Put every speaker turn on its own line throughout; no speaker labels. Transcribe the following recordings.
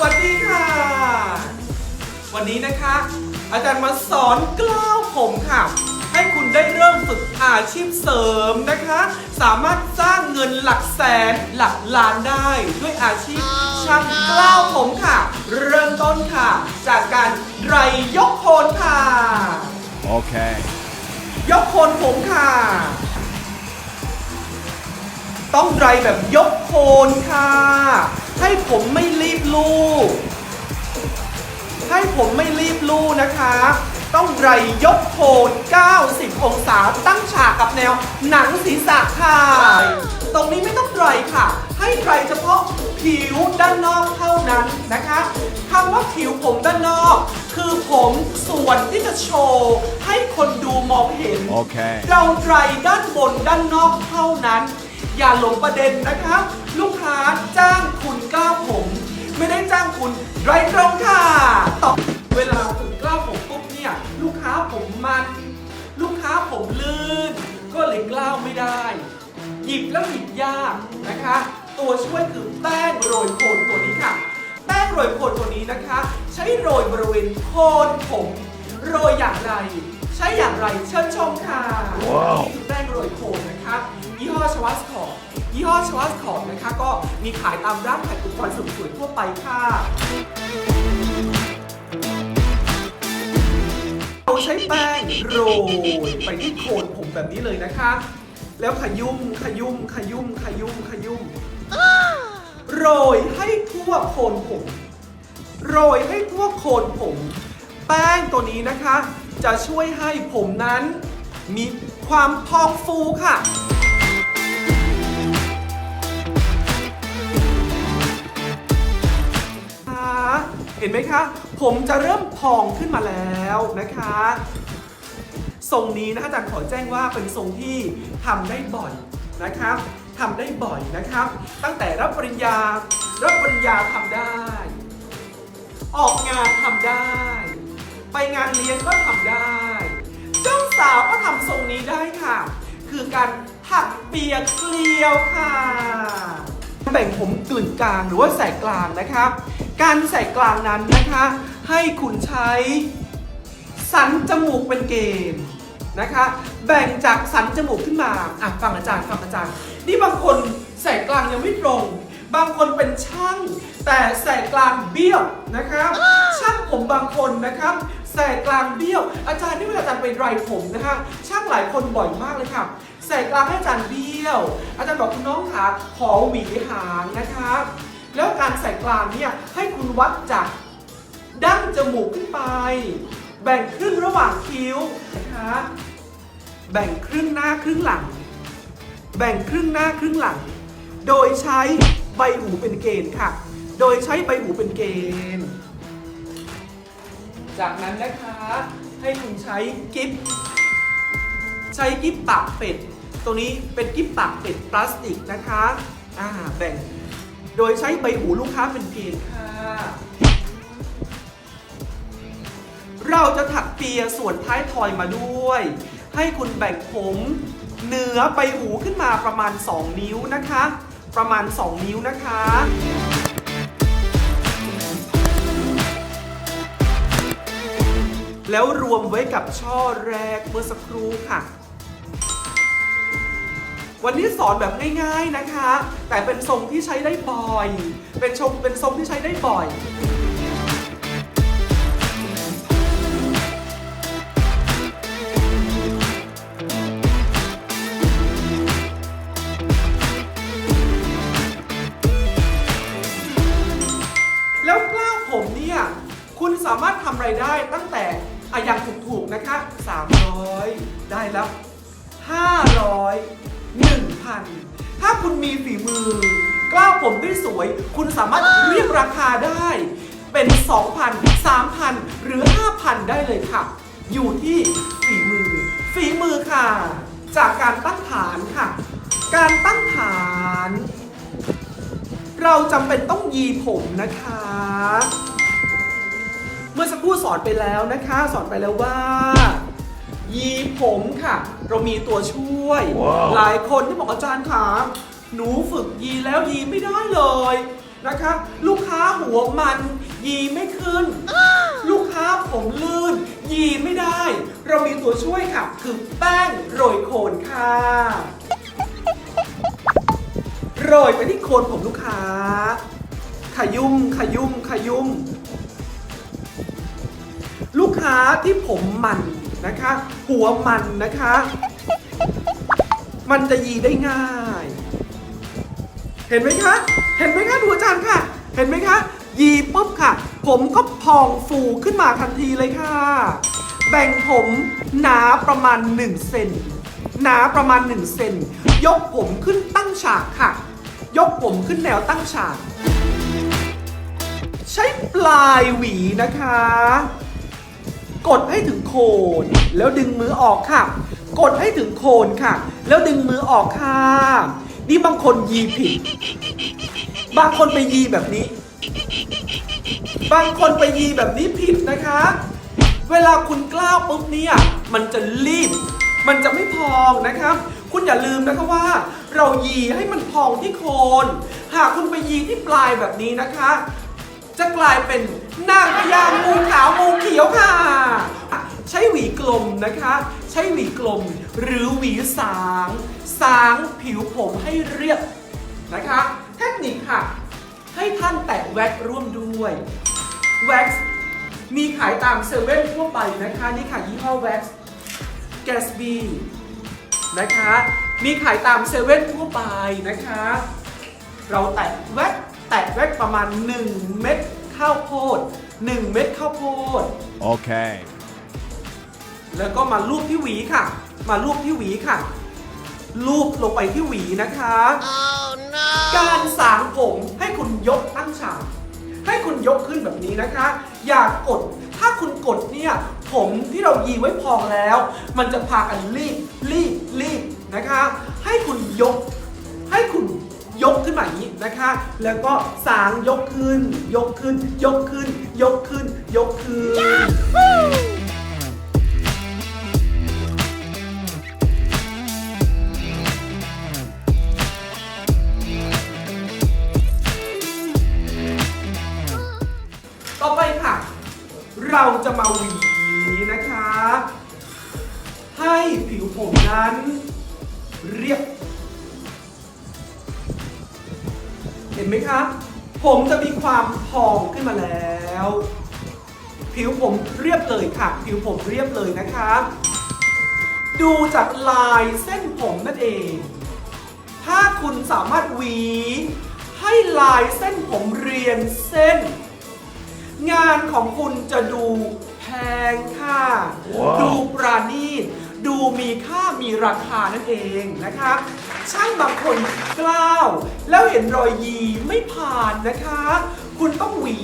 วัสดีค่ะ วันนี้นะคะ อาจารย์มาสอนกล้าวผมค่ะ ให้คุณได้เริ่มฝึกอาชีพเสริมนะคะ สามารถสร้างเงินหลักแสนหลักล้านได้ด้วยอาชีพช่างกล้าวผมค่ะ เริ่มต้นค่ะ จากการไรยกโคนค่ะ
Okay.
ยกโคนผมค่ะ ต้องไรแบบยกโคนค่ะ ให้ผมไม่รีบลูกให้ผมไม่รีบลูกนะคะ ต้องไรยกโคน 90 องศาตั้งฉากกับแนวหนังศีรษะค่ะ ตรงนี้ไม่ต้องไรค่ะ ให้ไรเฉพาะผิวด้านนอกเท่านั้นนะคะคำว่าผิวผมด้านนอก คือผมส่วนที่จะโชว์ให้คนดูมองเห็น
โอเค
เราไตรด้านบนด้านนอกเท่านั้น อย่าหลงประเด็นนะคะลูกค้าจ้างคุณกล้าวผม ไม่ได้จ้างคุณไรตรงค่ะต่อเวลาคุณกล้าวผมปุ๊บเนี่ยลูกค้าผมมัน ลูกค้าผมลื่น ก็เลยกล้าวไม่ได้ หยิบแล้วหยิบยากนะคะ ตัวช่วยคือแป้งโรยโคนตัวนี้ค่ะ แป้งโรยโคนตัวนี้นะคะ ใช้โรยบริเวณโคนผม โรยอย่างไร ใช้อย่างไรเชิญชมค่ะ
ว้าว
วัสคอร์ยี่ห้อชวัสคอร์นะคะก็มีขายตามร้านขายอุปกรณ์เสริมสวยทั่วไปค่ะเราใช้แป้งโรยไปที่โคนผมแบบนี้เลยนะคะ แล้วขยุ่มขยุ่มขยุ่มขยุ่มขยุ่มโรยให้ทั่วโคนผม โรยให้ทั่วโคนผม แป้งตัวนี้นะคะ จะช่วยให้ผมนั้น มีความพองฟูค่ะ ห็นไหมคะ ผมจะเริ่มพองขึ้นมาแล้วนะคะทรงนี้นะคะอาจารย์ขอแจ้งว่าเป็นทรงที่ทำได้บ่อยนะครับทำได้บ่อยนะครับ ตั้งแต่รับปริญญา รับปริญญาทำได้ ออกงานทำได้ ไปงานเลี้ยงก็ทำได้ เจ้าสาวก็ทำทรงนี้ได้ค่ะ คือการถักเปียกเกลียวค่ะ แบ่งผมกึ่งกลางหรือว่าแสกกลางนะครับ การแสกกลางนั้นนะคะ ให้คุณใช้สันจมูกเป็นเกณฑ์นะคะ แบ่งจากสันจมูกขึ้นมาอะฟังอาจารย์ฟังอาจารย์ นี่บางคนแสกกลางยังไม่ตรง บางคนเป็นช่างแต่แสกกลางเบี้ยวนะครับ ช่างผมบางคนนะครับแสกกลางเบี้ยว อาจารย์นี่เวลาอาจารย์ไปไรผมนะคะช่างหลายคนบ่อยมากเลยค่ะแสกกลางให้อาจารย์เบี้ยว อาจารย์บอกคุณน้องขาขอหวีหางนะครับ แล้วการแสกกลางเนี่ยให้คุณวัดจากดั้งจมูกขึ้นไป แบ่งครึ่งระหว่างคิ้วนะคะแบ่งครึ่งหน้าครึ่งหลัง แบ่งครึ่งหน้าครึ่งหลัง โดยใช้ใบหูเป็นเกณฑ์ค่ะ โดยใช้ใบหูเป็นเกณฑ์ จากนั้นนะคะให้คุณใช้กิฟใช้กิฟปากเป็ด ตัวนี้เป็นกิฟปากเป็ดพลาสติกนะคะ อ่า แบ่ง โดยใช้ใบหูลูกค้าเป็นเกณฑ์ค่ะ เราจะถักเปียส่วนท้ายทอยมาด้วย ให้คุณแบ่งผมเหนือใบหูขึ้นมาประมาณ 2 นิ้วนะคะ ประมาณ 2 นิ้วนะคะแล้วรวมไว้กับช่อแรกเมื่อสักครู่ค่ะ วันนี้สอนแบบง่ายๆนะคะ แต่เป็นทรงที่ใช้ได้บ่อย เป็นชมเป็นทรงที่ใช้ได้บ่อย ผมได้สวย คุณสามารถเรียกราคาได้ เป็น 2,000 3,000 หรือ 5,000 ได้เลยค่ะ อยู่ที่ฝีมือ ฝีมือค่ะ จากการตั้งฐานค่ะ การตั้งฐาน เราจำเป็นต้องยีผมนะคะ เมื่อสักครู่สอนไปแล้วนะคะ สอนไปแล้วว่ายีผมค่ะ เรามีตัวช่วย
ว้าว
หลายคนที่บอกอาจารย์คะ หนูฝึกยีแล้วยีไม่ได้เลยนะคะ ลูกค้าหัวมันยีไม่ขึ้น ลูกค้าผมลื่น ยีไม่ได้ เรามีตัวช่วยค่ะ คือแป้งโรยโคนค่ะ โรยไปที่โคนผมลูกค้า ขยุ่มขยุ่มขยุ่ม ลูกค้าที่ผมมันนะคะ หัวมันนะคะ มันจะยีได้ง่ายเห็นไหมคะ เห็นไหมคะดูอาจารย์ค่ะ เห็นไหมคะ ยีปุ๊บค่ะ ผมก็พองฟูขึ้นมาทันทีเลยค่ะ แบ่งผมหนาประมาณ1เซนหนาประมาณ1เซนยกผมขึ้นตั้งฉากค่ะ ยกผมขึ้นแนวตั้งฉาก ใช้ปลายหวีนะคะ กดให้ถึงโคนแล้วดึงมือออกค่ะ กดให้ถึงโคนค่ะ แล้วดึงมือออกค่ะ นี่บางคนยีผิด บางคนไปยีแบบนี้ บางคนไปยีแบบนี้ผิดนะคะ เวลาคุณกล้าวปุ๊บเนี่ยมันจะรีบ มันจะไม่พองนะครับ คุณอย่าลืมนะคะว่า เรายีให้มันพองที่โคน หากคุณไปยีที่ปลายแบบนี้นะคะ จะกลายเป็นนางพญางูขาวงูเขียวค่ะ ใช้หวีกลมนะคะ ใช้หวีกลม หรือหวีสาง สางผิวผมให้เรียบนะคะ เทคนิคค่ะ ให้ท่านแตะแว็กร่วมด้วยแว็กซ์มีขายตามเซเว่นทั่วไปนะคะ นี่ค่ะยี่ห้อแว็กซ์แกสบีนะคะ มีขายตามเซเว่นทั่วไปนะคะ เราแตะแว็กแตะแว็กประมาณ 1 เม็ดข้าวโพด 1 เม็ดข้าวโพด
Okay.
แล้วก็มาลูบที่หวีค่ะ มาลูบที่หวีค่ะ ลูบลงไปที่หวีนะคะการสางผมให้คุณยกตั้งฉากให้คุณยกขึ้นแบบนี้นะคะ อย่ากกด ถ้าคุณกดเนี่ย ผมที่เรายีไว้พองแล้ว มันจะพากันรีบรีบรีบนะคะ ให้คุณยก ให้คุณยกขึ้นมาอย่างนี้นะคะ แล้วก็สางยกขึ้น ยกขึ้น ยกขึ้น ยกขึ้น ยกขึ้น มาแล้ว ผิวผมเรียบเลยค่ะ ผิวผมเรียบเลยนะคะ ดูจากลายเส้นผมนั่นเอง ถ้าคุณสามารถหวี ให้ลายเส้นผมเรียงเส้น งานของคุณจะดูแพงค่ะ
ว้าว
ดูปราณีตดูมีค่ามีราคานั่นเองนะคะช่างบางคนกล้าว แล้วเห็นรอยยีไม่ผ่านนะคะ คุณต้องหวี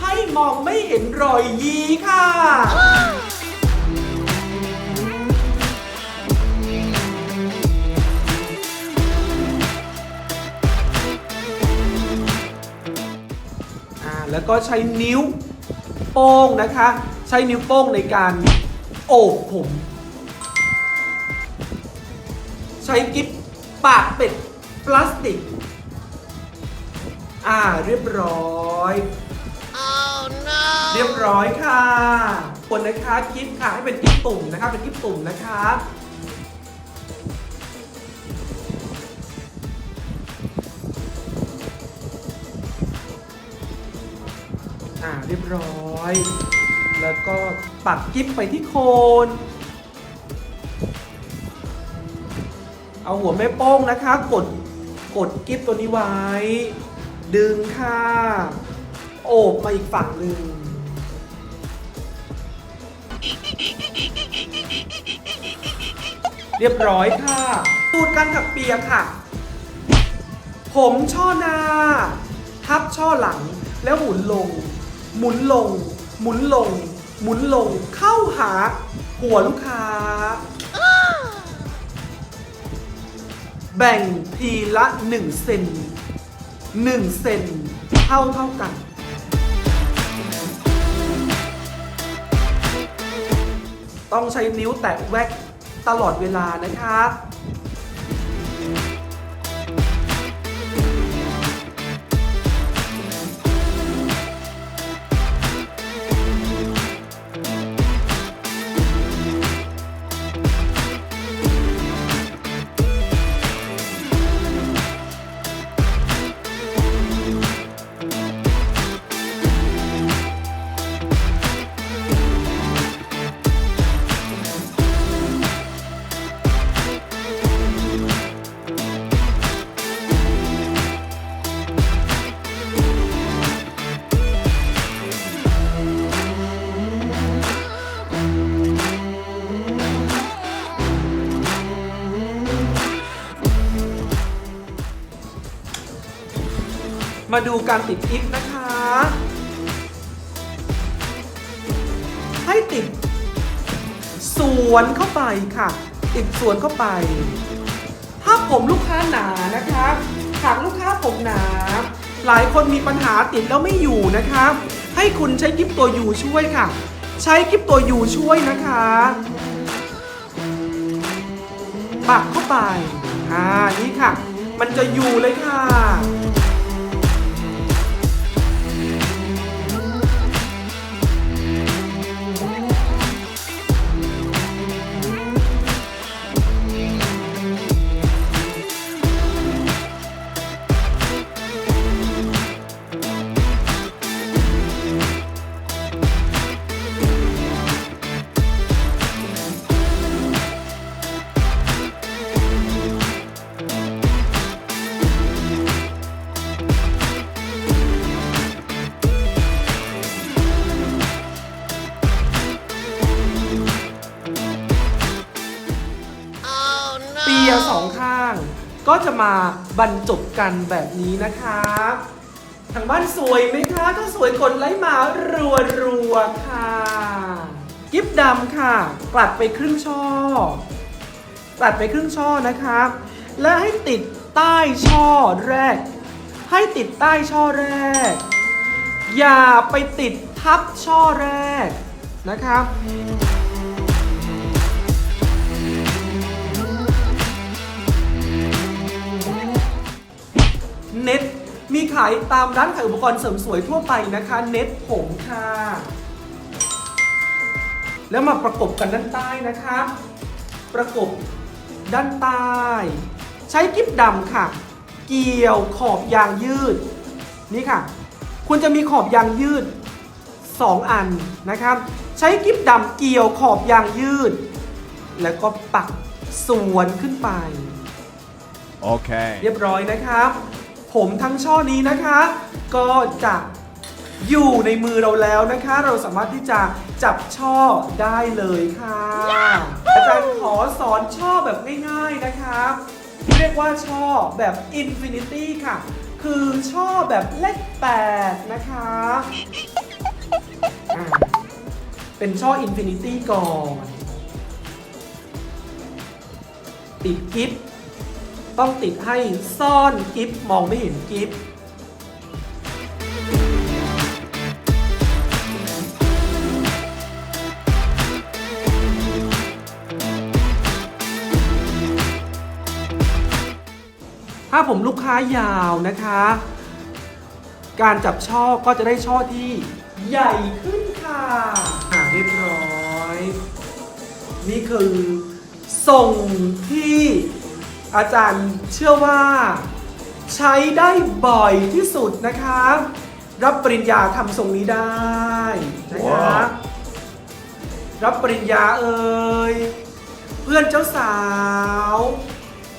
ให้มองไม่เห็นรอยยีค่ะ อ่าแล้วก็ใช้นิ้วโป้งนะคะ ใช้นิ้วโป้งในการโอบผม ใช้กิ๊บปากเป็ดพลาสติก อ่าเรียบร้อยเรียบร้อยค่ะคนนะคะกิ๊บค่ะให้เป็นกิ๊บตุ่มนะคะเป็นกิ๊บตุ่มนะคะอ่าเรียบร้อย แล้วก็ปักกิ๊บไปที่โคนเอาหัวแม่โป้งนะคะ กดกดกิ๊บตัวนี้ไว้ ดึงค่ะโอบมาอีกฝั่งหนึ่งเรียบร้อยค่ะ สูตรการถักเปียค่ะ ผมช่อหน้า ทับช่อหลัง แล้วหมุนลง หมุนลง หมุนลง หมุนลง เข้าหา หัวลูกค้า แบ่งทีละ1เซน 1 เซนเท่าเท่ากัน ต้องใช้นิ้วแตะแว็กตลอดเวลานะคะ มาดูการติดกิฟนะคะ ให้ติด สวนเข้าไปค่ะ ติดสวนเข้าไป ถ้าผมลูกค้าหนานะคะหากลูกค้าผมหนา หลายคนมีปัญหาติดแล้วไม่อยู่นะคะ ให้คุณใช้กิฟตัวอยู่ช่วยค่ะ ใช้กิฟตัวอยู่ช่วยนะคะปักเข้าไป อ่า นี่ค่ะ มันจะอยู่เลยค่ะ เปียสองข้าง ก็จะมาบรรจบกันแบบนี้นะคะทางบ้านสวยไหมคะ ถ้าสวยกดไลค์มารัวรัวๆค่ะ กิฟดำค่ะ กลัดไปครึ่งช่อกลัดไปครึ่งช่อนะคะและให้ติดใต้ช่อแรก ให้ติดใต้ช่อแรก อย่าไปติดทับช่อแรกนะครับ เน็ตมีขายตามร้านขายอุปกรณ์เสริมสวยทั่วไปนะคะ เน็ตผงค่ะ แล้วมาประกบกันด้านใต้นะคะ ประกบด้านใต้ ใช้กิ๊บดำค่ะ เกี่ยวขอบยางยืด นี่ค่ะ คุณจะมีขอบยางยืด 2 อันนะครับ ใช้กิ๊บดำเกี่ยวขอบยางยืด แล้วก็ปักสวนขึ้นไป
Okay.
เรียบร้อยนะครับ ผมทั้งช่อนี้นะคะ ก็จะอยู่ในมือเราแล้วนะคะ เราสามารถที่จะจับช่อได้เลยค่ะ อาจารย์ขอสอนช่อแบบง่ายๆนะคะเรียกว่าช่อแบบอินฟินิตี้ค่ะ คือช่อแบบเลขแปดนะคะเป็นช่ออินฟินิตี้ก่อน ติดกิฟต์ ต้องติดให้ซ่อนกิฟมองไม่เห็นกิฟถ้าผมลูกค้ายาวนะคะ การจับช่อก็จะได้ช่อที่ใหญ่ขึ้นค่ะอ่าเรียบร้อย นี่คือส่งที่ อาจารย์เชื่อว่าใช้ได้บ่อยที่สุดนะคะ รับปริญญาทำทรงนี้ได้นะคะ
ว้าว
รับปริญญาเอ่ยเพื่อนเจ้าสาว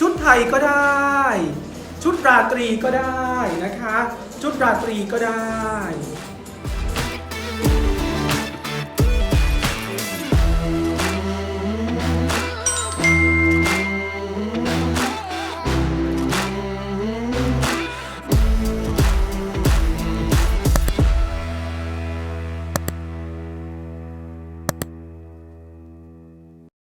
ชุดไทยก็ได้ ชุดราตรีก็ได้นะคะ ชุดราตรีก็ได้